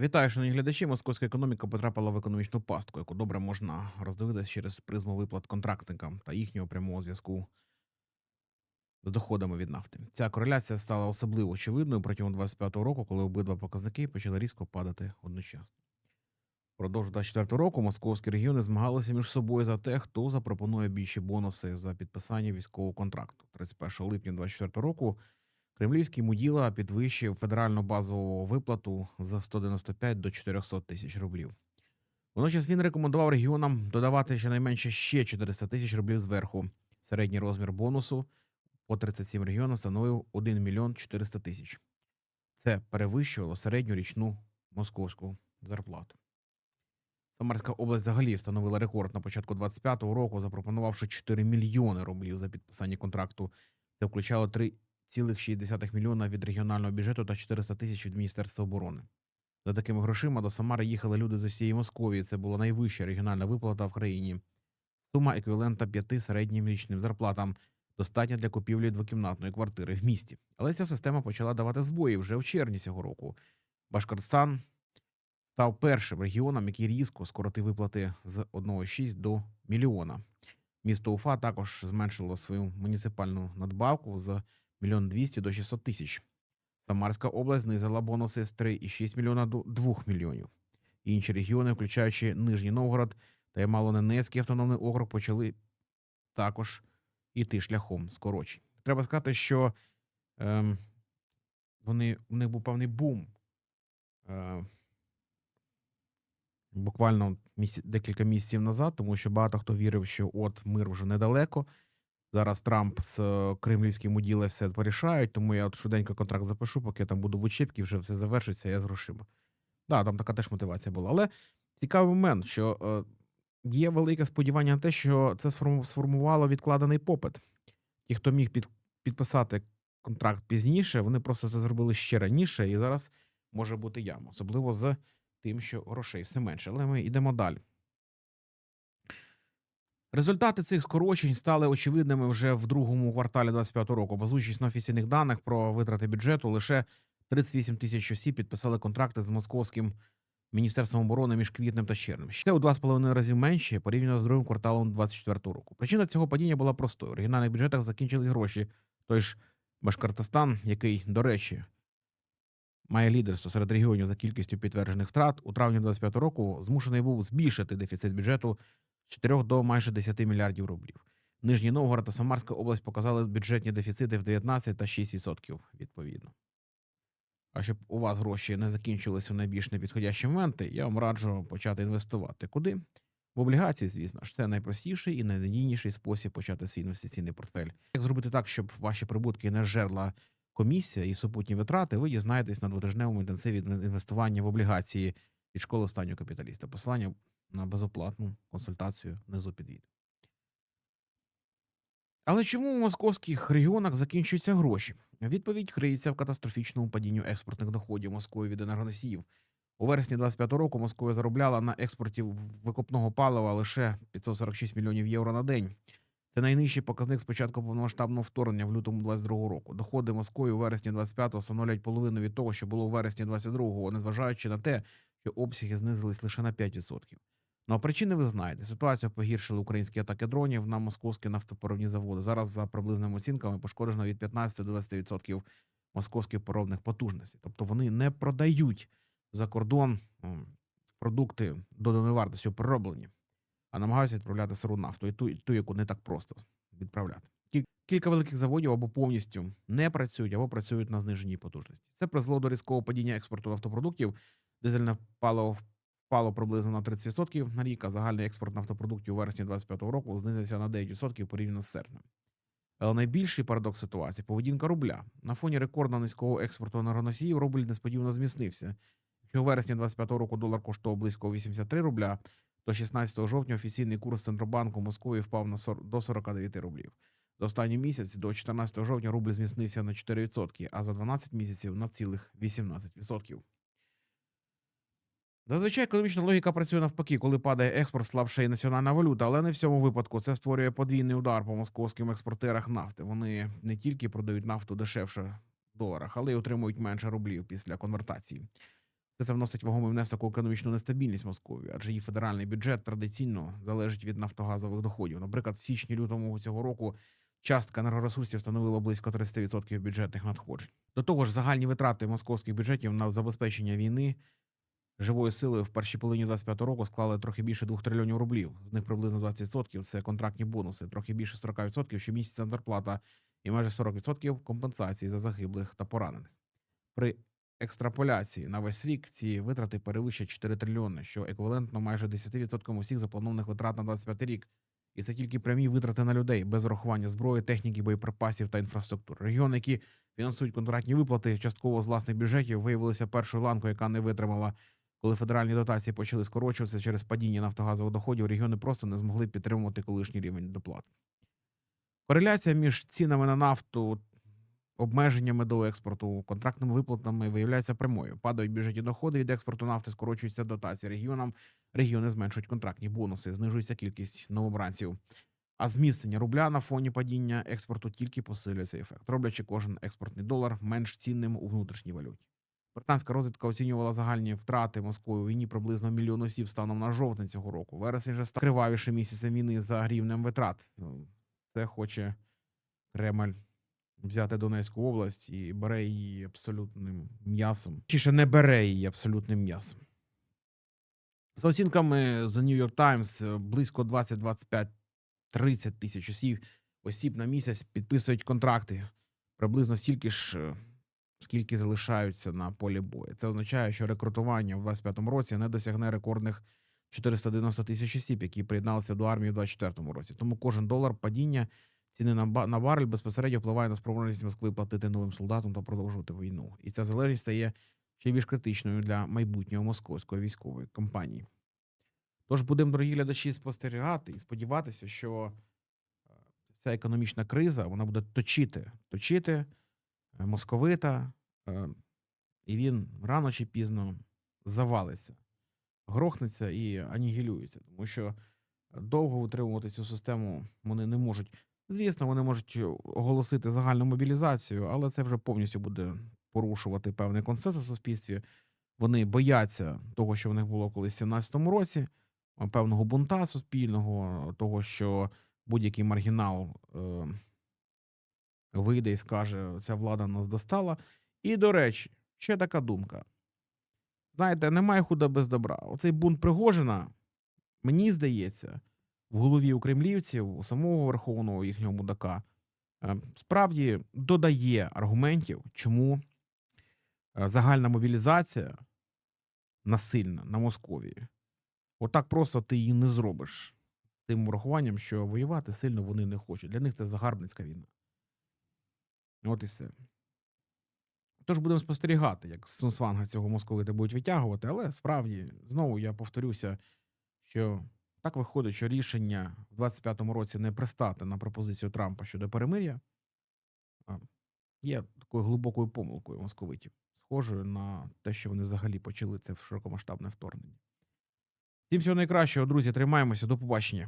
Вітаю, шановні глядачі. Московська економіка потрапила в економічну пастку, яку добре можна роздивитися через призму виплат контрактникам та їхнього прямого зв'язку з доходами від нафти. Ця кореляція стала особливо очевидною протягом 25-го року, коли обидва показники почали різко падати одночасно. Продовж 24 року московські регіони змагалися між собою за те, хто запропонує більші бонуси за підписання військового контракту. 31 липня 24 року Кремлівський муділа підвищив федеральну базову виплату з 195 до 400 тисяч рублів. Водночас він рекомендував регіонам додавати щонайменше ще 400 тисяч рублів зверху. Середній розмір бонусу по 37 регіонах становив 1 мільйон 400 тисяч. Це перевищувало середню річну московську зарплату. Самарська область взагалі встановила рекорд на початку 25-го року, запропонувавши 4 мільйони рублів за підписання контракту. Це включало 3,6 мільйона від регіонального бюджету та 400 тисяч від Міністерства оборони. За такими грошима до Самари їхали люди з усієї Московії. Це була найвища регіональна виплата в країні. Сума еквівалента п'яти середнім річним зарплатам, достатня для купівлі двокімнатної квартири в місті. Але ця система почала давати збої вже в червні цього року. Башкортостан став першим регіоном, який різко скоротив виплати з 1,6 до мільйона. Місто Уфа також зменшило свою муніципальну надбавку з 1 200 до 600 тисяч. Самарська область знизила бонуси з 3,6 мільйона до 2 мільйонів. Інші регіони, включаючи Нижній Новгород та Ямало-Ненецький автономний округ, почали також іти шляхом скорочень. Треба сказати, що ем, вони, у них був певний бум. Е, буквально місяць, декілька місяців назад, тому що багато хто вірив, що от мир вже недалеко. Зараз Трамп з е, кремлівським уділом все порішають, тому я от швиденько контракт запишу, поки я там буду в учебці, вже все завершиться, я з грошима. Да, там така теж мотивація була. Але цікавий момент, що е, є велике сподівання на те, що це сформувало відкладений попит. Ті, хто міг під, підписати контракт пізніше, вони просто це зробили ще раніше, і зараз може бути яма, особливо з тим, що грошей все менше. Але ми йдемо далі. Результати цих скорочень стали очевидними вже в другому кварталі 25 року. Базуючись на офіційних даних про витрати бюджету, лише 38 тисяч осіб підписали контракти з московським міністерством оборони між квітнем та червнем. Це у два з половиною разів менше порівняно з другим кварталом 24 року. Причина цього падіння була простою: у регіональних бюджетах закінчились гроші. Той ж Башкортостан, який, до речі, має лідерство серед регіонів за кількістю підтверджених втрат, у травні 25 року змушений був збільшити дефіцит бюджету з 4 до майже 10 мільярдів рублів. Нижній Новгород та Самарська область показали бюджетні дефіцити в 19 та 6% відповідно. А щоб у вас гроші не закінчилися в найбільш непідходящі моменти, я вам раджу почати інвестувати. Куди? В облігації, звісно ж, це найпростіший і найнадійніший спосіб почати свій інвестиційний портфель. Як зробити так, щоб ваші прибутки не жерла комісія і супутні витрати, ви дізнаєтесь на двотижневому інтенсиві інвестування в облігації від школи останнього капіталіста. Посилання на безоплатну консультацію внизу під відео. Але чому у московських регіонах закінчуються гроші? Відповідь криється в катастрофічному падінню експортних доходів Москви від енергоносіїв. У вересні 25 року Москва заробляла на експорті викопного палива лише 546 мільйонів євро на день. Це найнижчий показник з початку повномасштабного вторгнення в лютому 22 року. Доходи Москви у вересні 25-го становлять половину від того, що було у вересні 22-го, незважаючи на те, що обсяги знизились лише на 5%. Ну а причини ви знаєте. Ситуацію погіршили українські атаки дронів на московські нафтопереробні заводи. Зараз за приблизними оцінками пошкоджено від 15 до 20% московських переробних потужностей. Тобто вони не продають за кордон продукти доданої вартості перероблені, а намагаються відправляти сиру нафту, і ту, і ту, яку не так просто відправляти. Кіль- Кілька великих заводів або повністю не працюють, або працюють на зниженій потужності. Це призвело до різкого падіння експорту нафтопродуктів. Дизельне паливо впало приблизно на 30% на рік, а загальний експорт нафтопродуктів у вересні 2025 року знизився на 9% порівняно з серпнем. Але найбільший парадокс ситуації поведінка рубля. На фоні рекордно низького експорту енергоносіїв рубль несподівано зміцнився. Якщо у вересні 25 року долар коштував близько 83 рубля, то 16 жовтня офіційний курс Центробанку Москви впав на 40 до 49 рублів. За останній місяць до 14 жовтня рубль зміцнився на 4%, а за 12 місяців на цілих 18%. Зазвичай економічна логіка працює навпаки, коли падає експорт, слабша і національна валюта, але не в цьому випадку це створює подвійний удар по московським експортерах нафти. Вони не тільки продають нафту дешевше в доларах, але й отримують менше рублів після конвертації. Це це вносить вагомий внесок у економічну нестабільність Московії, адже її федеральний бюджет традиційно залежить від нафтогазових доходів. Наприклад, в січні-лютому цього року частка енергоресурсів становила близько 30% бюджетних надходжень. До того ж, загальні витрати московських бюджетів на забезпечення війни живою силою в першій половині 25 року склали трохи більше 2 трильйонів рублів. З них приблизно 20% – це контрактні бонуси, трохи більше 40% щомісяця зарплата і майже 40% компенсації за загиблих та поранених. При екстраполяції на весь рік ці витрати перевищать 4 трильйони, що еквівалентно майже 10% усіх запланованих витрат на 25 рік. І це тільки прямі витрати на людей без урахування зброї, техніки, боєприпасів та інфраструктури. Регіони, які фінансують контрактні виплати частково з власних бюджетів, виявилися першою ланкою, яка не витримала, коли федеральні дотації почали скорочуватися через падіння нафтогазових доходів. Регіони просто не змогли підтримувати колишній рівень доплат. Кореляція між цінами на нафту, обмеженнями до експорту, контрактними виплатами виявляється прямою. Падають бюджетні доходи від експорту нафти, скорочуються дотації регіонам. Регіони зменшують контрактні бонуси, знижується кількість новобранців. А зміцнення рубля на фоні падіння експорту тільки посилює цей ефект, роблячи кожен експортний долар менш цінним у внутрішній валюті. Британська розвідка оцінювала загальні втрати Москви у війні приблизно мільйон осіб станом на жовтень цього року. Вересень же став кривавішим місяцем війни за рівнем витрат. Це хоче Кремль взяти Донецьку область і бере її абсолютним м'ясом. Чи ще не бере її абсолютним м'ясом. За оцінками The New York Times, е, близько 20-25 30 тисяч осіб, осіб на місяць підписують контракти приблизно стільки ж, е, скільки залишаються на полі бою. Це означає, що рекрутування в 25-му році не досягне рекордних 490 тисяч осіб, які приєдналися до армії в 24-му році. Тому кожен долар падіння ціни на, на барель безпосередньо впливає на спроможність Москви платити новим солдатам та продовжувати війну. І ця залежність стає ще більш критичною для майбутнього московської військової кампанії. Тож будемо, дорогі глядачі, спостерігати і сподіватися, що е, ця економічна криза вона буде точити, точити е, московита, е, і він рано чи пізно завалиться, грохнеться і анігілюється, тому що довго утримувати цю систему вони не можуть. Звісно, вони можуть оголосити загальну мобілізацію, але це вже повністю буде порушувати певний консенсус у суспільстві. Вони бояться того, що в них було колись в 17-му році е, певного бунта суспільного, того, що будь-який маргінал е, вийде і скаже, ця влада нас достала. І, до речі, ще така думка. Знаєте, немає худа без добра. Оцей бунт Пригожина, мені здається, в голові у кремлівців, у самого верховного їхнього мудака, е, справді додає аргументів, чому е, загальна мобілізація насильна на Московії. Отак просто ти її не зробиш. Тим урахуванням, що воювати сильно вони не хочуть. Для них це загарбницька війна. От і все. Тож будемо спостерігати, як з Сунсванга цього московити будуть витягувати, але справді, знову я повторюся, що так виходить, що рішення в 25-му році не пристати на пропозицію Трампа щодо перемир'я є такою глибокою помилкою московитів, схожою на те, що вони взагалі почали це в широкомасштабне вторгнення. Всім всього найкращого, друзі, тримаємося, до побачення.